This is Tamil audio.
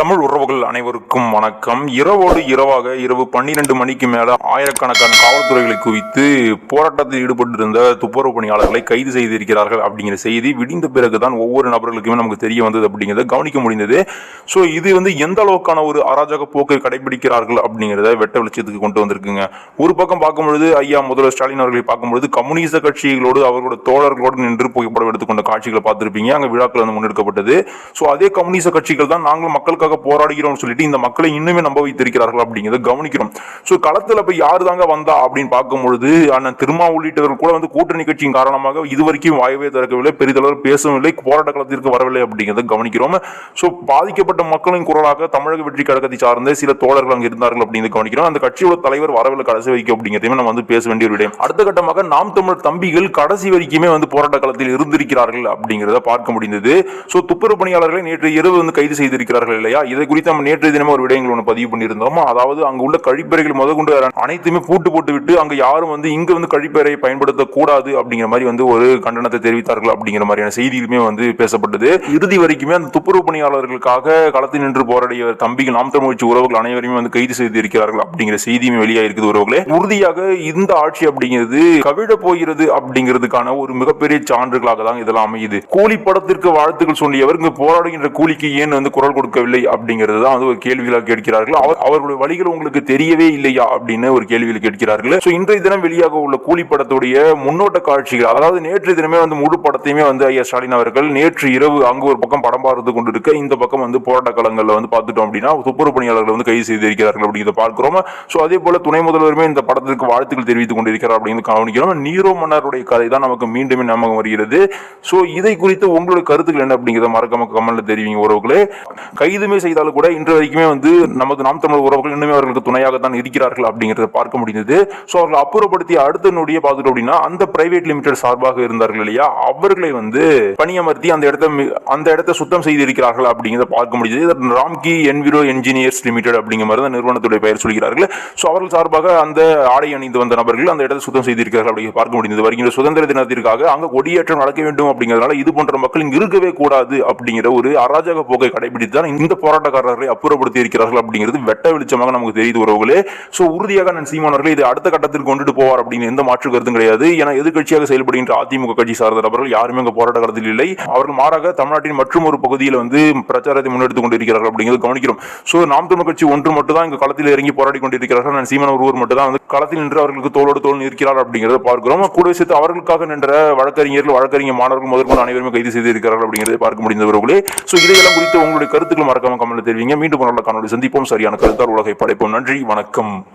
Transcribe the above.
தமிழ் உறவுகள் அனைவருக்கும் வணக்கம். இரவோடு இரவாக இரவு பன்னிரண்டு மணிக்கு மேல ஆயிரக்கணக்கான காவல்துறைகளை குவித்து போராட்டத்தில் ஈடுபட்டிருந்த துப்புரவு பணியாளர்களை கைது செய்திருக்கிறார்கள் அப்படிங்கிற செய்தி விடிந்த பிறகுதான் ஒவ்வொரு நபர்களுக்குமே நமக்கு தெரிய வந்தது அப்படிங்கிறத கவனிக்க முடிந்தது. ஸோ இது வந்து எந்த அளவுக்கான ஒரு அராஜக போக்கை கடைபிடிக்கிறார்கள் அப்படிங்கிறத வெட்ட வெளிச்சத்துக்கு கொண்டு வந்திருக்குங்க. ஒரு பக்கம் பார்க்கும்பொழுது ஐயா முதல்வர் ஸ்டாலின் அவர்களை பார்க்கும்பொழுது கம்யூனிச கட்சிகளோடு அவர்களோட தோழர்களோடு நின்று புகைப்படம் எடுத்துக்கொண்ட காட்சிகளை பார்த்திருப்பீங்க. அங்கே விழாக்கள் வந்து முன்னெடுக்கப்பட்டது. ஸோ அதே கம்யூனிச கட்சிகள் தான் நாங்களும் மக்களுக்காக போராடுகிறோம்னு சொல்லிட்டு இந்த மக்களை இன்னுமே நம்ப வைத்திருக்கிறார்கள் அப்படிங்கிறத கவனிக்கிறோம். ஸோ களத்தில் போய் யாரு தாங்க வந்தா அப்படின்னு பார்க்கும் பொழுது அண்ணன் திருமா உள்ளிட்டவர்கள் கூட வந்து கூட்டணி கட்சியின் காரணமாக இதுவரைக்கும் வாயவே திறக்கவில்லை பெரிதளவில் பேசவில்லை போராட்ட களத்திற்கு வரவில்லை அப்படிங்கிறத கவனிக்கிறோம். ஸோ பாதிக்கப்பட்ட மக்களின் குரலாக தமிழக வெற்றி கழகத்தை சார்ந்த சில தோழர்கள் அங்கே இருந்தார்கள் அப்படிங்கிறத கவனிக்கிறோம். அந்த கட்சியோட தலைவர் வரவில்லை கடைசி வரைக்கும் அப்படிங்கிறதையும் நம்ம வந்து பேச வேண்டிய ஒரு விடயம். அடுத்த கட்டமாக நாம் தமிழ் தம்பிகள் கடைசி வரைக்குமே வந்து போராட்ட களத்தில் இருந்திருக்கிறார்கள் அப்படிங்கிறத பார்க்க முடிந்தது. ஸோ துப்புரவு பணியாளர்களை நேற்று இரவு வந்து கைது செய்திருக்கிறார்கள் இல்லையா? இதை குறித்து நம்ம நேற்று தினமும் ஒரு விடயங்கள் ஒன்று பதிவு பண்ணியிருந்தோம்? அதாவது அங்கு உள்ள கழிப்பறைகள் முதற்கொண்டு அனைத்துமே பூட்டு போட்டு விட்டு அங்க யாரும் வந்து இங்கே வந்து கழிப்பறை பயன்படுத்தக்கூடாது அப்படிங்கிற மாதிரி வந்து ஒரு கண்டனத்தை தெரிவித்தார்கள் அப்படிங்கிற மாதிரியான செய்திகளுமே வந்து பேசப்பட்டது. இறுதி வரைக்குமே அந்த துப்புரவு பணியாளர்களுக்காக களத்தில் நின்று போராடிய தம்பிகள் நாம் தமிழ்ச்சி உறவுகள் அனைவருமே வந்து கைது செய்திருக்கிறார்கள் அப்படிங்கிற செய்தியுமே வெளியாயிருக்குது உறவுகளே. உறுதியாக இந்த ஆட்சி அப்படிங்கிறது கவிழ போகிறது அப்படிங்கிறதுக்கான ஒரு மிகப்பெரிய சான்றுகளாக தான் இதெல்லாம் அமையுது. கூலி படத்திற்கு வாழ்த்துக்கள் சொல்லியவர் இங்கு போராடுகின்ற கூலிக்கு ஏன் வந்து குரல் கொடுக்கவில்லை இல்லை அப்படிங்கிறது தான் வந்து ஒரு கேள்விகளாக கேட்கிறார்கள். அவர் அவர்களுடைய வழிகள் உங்களுக்கு தெரியவே இல்லையா அப்படின்னு ஒரு கேள்வியில் கேட்கிறார்கள். ஸோ இன்றைய தினம் வெளியாக உள்ள கூலி படத்துடைய முன்னோட்ட காட்சிகள் அதாவது நேற்று தினமே வந்து முழு படத்தையுமே வந்து ஐயா ஸ்டாலின் அவர்கள் நேற்று இரவு அங்கு ஒரு பக்கம் படம் பார்த்து கொண்டு இருக்க இந்த பக்கம் வந்து போராட்ட களங்களில் வந்து பார்த்துட்டோம் அப்படின்னா துப்புரவு பணியாளர்கள் வந்து கைது செய்திருக்கிறார்கள் அப்படிங்கிறத பார்க்கிறோம். ஸோ அதே போல துணை முதல்வருமே இந்த படத்திற்கு வாழ்த்துக்கள் தெரிவித்துக் கொண்டிருக்கிறார் அப்படின்னு கவனிக்கிறோம். நீரோ மன்னருடைய கதை தான் நமக்கு மீண்டும் ஞாபகம் வருகிறது. ஸோ இதை குறித்து உங்களுடைய கருத்துக்கள் என்ன அப்படிங்கிறத மறக்காம கமெண்ட்ல தெரிவிங்க உறவுகளே. கைது கைதுமே செய்தாலும் கூட இன்று வரைக்குமே வந்து நமது நாம் தமிழ் உறவுகள் இன்னுமே அவர்களுக்கு துணையாக தான் இருக்கிறார்கள் அப்படிங்கிறத பார்க்க முடிந்தது. ஸோ அவர்கள் அப்புறப்படுத்தி அடுத்த நொடிய பார்த்துட்டோம் அப்படின்னா அந்த பிரைவேட் லிமிடெட் சார்பாக இருந்தார்கள் இல்லையா? அவர்களை வந்து பணியமர்த்தி அந்த இடத்த அந்த இடத்தை சுத்தம் செய்து இருக்கிறார்கள் அப்படிங்கிறத பார்க்க முடிஞ்சது ராம்கி என்விரோ என்ஜினியர்ஸ் லிமிடெட் அப்படிங்கிற மாதிரி தான் நிறுவனத்துடைய பெயர் சொல்கிறார்கள். ஸோ அவர்கள் சார்பாக அந்த ஆடை அணிந்து வந்த நபர்கள் அந்த இடத்தை சுத்தம் செய்திருக்கிறார்கள் அப்படி பார்க்க முடிந்தது. வருகின்ற சுதந்திர தினத்திற்காக அங்க கொடியேற்றம் நடக்க வேண்டும் அப்படிங்கிறதுனால இது போன்ற மக்கள் இங்கு இருக்கவே கூடாது அப்படிங்கிற ஒரு அராஜக போக்கை கடைபிடித்து தான் இந்த போராட்டக்காரர்களை அப்புறப்படுத்தி இருக்கிறார்கள் அப்படிங்கிறது வெட்ட வெளிச்சமாக நமக்கு தெரியுது உறவுகளே. ஸோ உறுதியாக நான் சீமான் இது அடுத்த கட்டத்திற்கு கொண்டுட்டு போவார் அப்படின்னு எந்த மாற்று கருத்தும் கிடையாது. ஏன்னா எதிர்கட்சியாக செயல்படுகின்ற அதிமுக கட்சி சார்ந்த நபர்கள் யாருமே அங்கே போராட்ட களத்தில் இல்லை. அவர்கள் மாறாக தமிழ்நாட்டின் மற்றும் ஒரு பகுதியில் வந்து பிரச்சாரத்தை முன்னெடுத்துக் கொண்டிருக்கிறார்கள் அப்படிங்கிறது கவனிக்கிறோம். ஸோ நாம் தமிழ் கட்சி ஒன்று மட்டும் தான் இங்கே களத்தில் இறங்கி போராடி கொண்டிருக்கிறார்கள். நான் சீமான் ஒருவர் மட்டும் தான் வந்து களத்தில் நின்று அவர்களுக்கு தோளோடு தோல் நிற்கிறார் அப்படிங்கிறத பார்க்கிறோம். கூட சேர்த்து அவர்களுக்காக நின்ற வழக்கறிஞர்கள் வழக்கறிஞர் மாணவர்கள் முதற்கொண்டு அனைவருமே கைது செய்திருக்கிறார்கள் அப்படிங்கிறத பார்க்க முடிந்தவர்களே ஸோ இதையெல்லாம் குறித்து உங்களுடைய கருத்துக்கள் மறக்காம கமெண்ட்ல தெரிவிங்க. மீண்டும் நல்ல காணொலி சந்திப்போம். சரியான கருத்தால் உலகை படைப்போம். நன்றி. வணக்கம்.